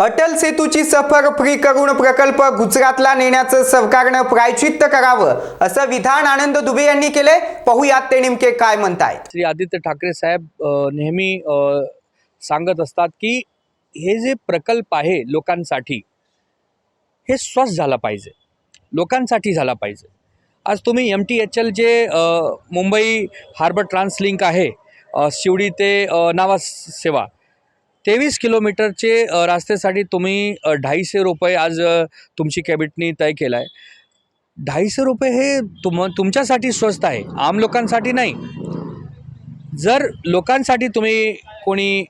अटल सेतूची सफर फ्री करून प्रकल्प गुजरातला नेण्याचं सरकारनं प्रायचित्त करावं असं विधान आनंद दुबे यांनी केले पाहुयात ते नेमके काय म्हणतायत. श्री आदित्य ठाकरे साहेब नेहमी सांगत असतात की हे जे प्रकल्प आहे लोकांसाठी हे स्वस्त झाला पाहिजे. लोकांसाठी झाला पाहिजे. आज तुम्ही M T H L J Mumbai harbour ट्रान्सलिंक आहे शिवडी ते नावा सेवा तेवीस किलोमीटरचे रस्त्यासाठी तुम्ही ढाईशे रुपये आज तुमची कॅबिटनी तय केला आहे ढाईशे रुपये हे तुम तुमच्यासाठी स्वस्त आहे आम लोकांसाठी नाही. जर लोकांसाठी तुम्ही कोणी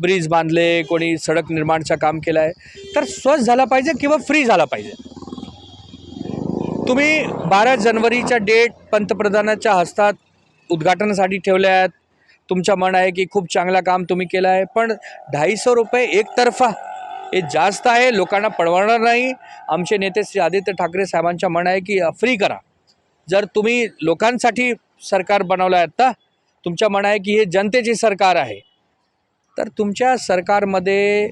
ब्रिज बांधले कोणी सडक निर्माणचं काम केलं आहे तर स्वस्त झाला पाहिजे किंवा फ्री झाला पाहिजे. तुम्ही बारा जानेवारीच्या डेट पंतप्रधानाच्या हस्तात उद्घाटनासाठी ठेवल्या आहेत. तुमचं मन आहे की खूप चांगला काम तुम्ही केलं आहे पण ढाईसो रुपये एकतर्फा हे जास्त आहे लोकांना परवडणार नाही. आमचे नेते श्री आदित्य ठाकरे साहेबांचं मन आहे की फ्री करा. जर तुम्ही लोकांसाठी सरकार बनवलं आहे आत्ता तुमचं मन आहे की हे जनतेचे सरकार आहे. तर तुमच्या सरकारमध्ये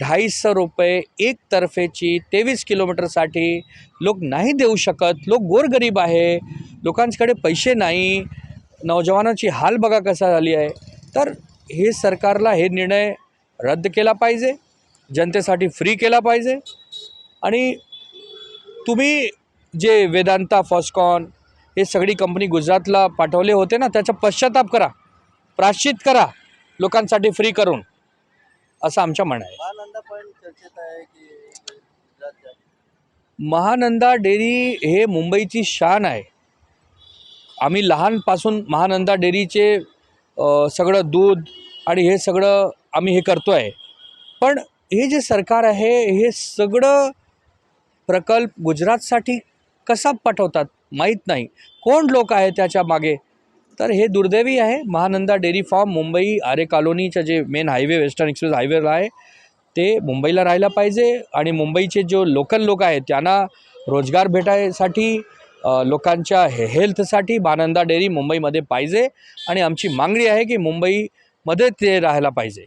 ढाईशे रुपये एकतर्फेची तेवीस किलोमीटरसाठी लोक नाही देऊ शकत. लोक गोरगरीब आहे. लोकांकडे पैसे नाही. नौजवानाची हाल बघा कसा झाली आहे. तर हे सरकारला हे निर्णय रद्द केला पाहिजे जनतेसाठी फ्री केला पाहिजे आणि तुम्ही जे वेदांता फॉस्कॉन हे सगळी कंपनी गुजरातला पाठवले होते ना त्याचा पश्चाताप करा प्राश्चित करा लोकांसाठी फ्री करून असं आमचं म्हणणं आहे. महानंदा डेअरी हे मुंबईची शान आहे. आम्ही लहानपासून महानंदा डेअरीचे सगळं दूध आणि हे सगळं आम्ही हे करतो आहे पण हे जे सरकार आहे हे सगळं प्रकल्प गुजरातसाठी कसा पाठवतात माहीत नाही. कोण लोक आहे त्याच्यामागे? तर हे दुर्दैवी आहे. महानंदा डेअरी फार्म मुंबई आरे कॉलोनीचं जे मेन हायवे वेस्टर्न एक्सप्रेस हायवेला आहे ते मुंबईला राहायला पाहिजे आणि मुंबईचे जो लोकल लोक आहेत त्यांना रोजगार भेटायसाठी लोकांच्या हे हेल्थसाठी बानंदा डेअरी मुंबईमध्ये पाहिजे आणि आमची मागणी आहे की मुंबईमध्ये ते राहायला पाहिजे.